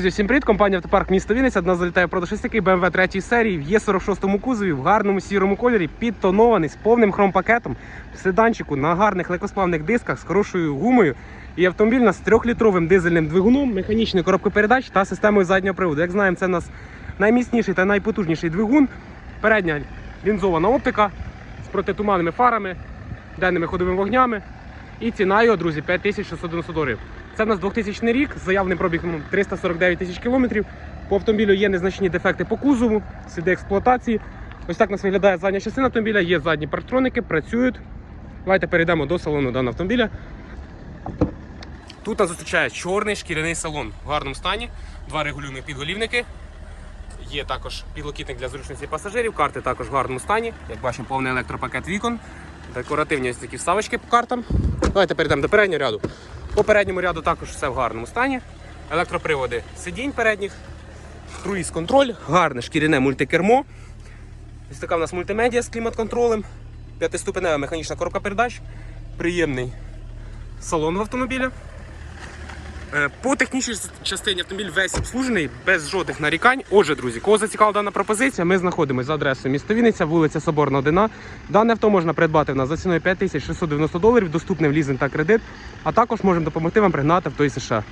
Друзі, всім привіт, компанія Автопарк місто Вінниця. Нас залітає продаж ось такий BMW 3 серії в Є46 кузові в гарному сірому кольорі, підтонований з повним хромпакетом, в седанчику на гарних легкосплавних дисках з хорошою гумою. І автомобіль нас з 3-літровим дизельним двигуном, механічною коробкою передач та системою заднього приводу. Як знаємо, це у нас найміцніший та найпотужніший двигун. Передня лінзована оптика з протитуманними фарами, денними ходовими вогнями. І ціна його, друзі, 5690 доларів. Це в нас 2000 рік з заявним пробігом 349 тисяч кілометрів. По автомобілю є незначні дефекти по кузову, сліди експлуатації. Ось так у нас виглядає задня частина автомобіля, є задні парктроники, працюють. Давайте перейдемо до салону даного автомобіля. Тут нас зустрічає чорний шкіряний салон в гарному стані, два регулюваних підголівники. Є також підлокітник для зручності пасажирів, карти також в гарному стані. Як бачимо, повний електропакет вікон, декоративні ось такі вставочки по картам. Давайте перейдемо до переднього ряду. По передньому ряду також все в гарному стані. Електроприводи сидінь передніх, круїз контроль, гарне шкіряне мультикермо. Ось така в нас мультимедіа з клімат-контролем, п'ятиступенева механічна коробка передач, приємний салон в автомобіля. Е, По технічній частині автомобіль весь обслужений, без жодних нарікань. Отже, друзі, кого зацікавила дана пропозиція, ми знаходимося за адресою місто Вінниця, вулиця Соборна 1. Дане авто можна придбати в нас за ціною 5690 доларів, доступне в лізинг та кредит, а також можемо допомогти вам пригнати авто із США.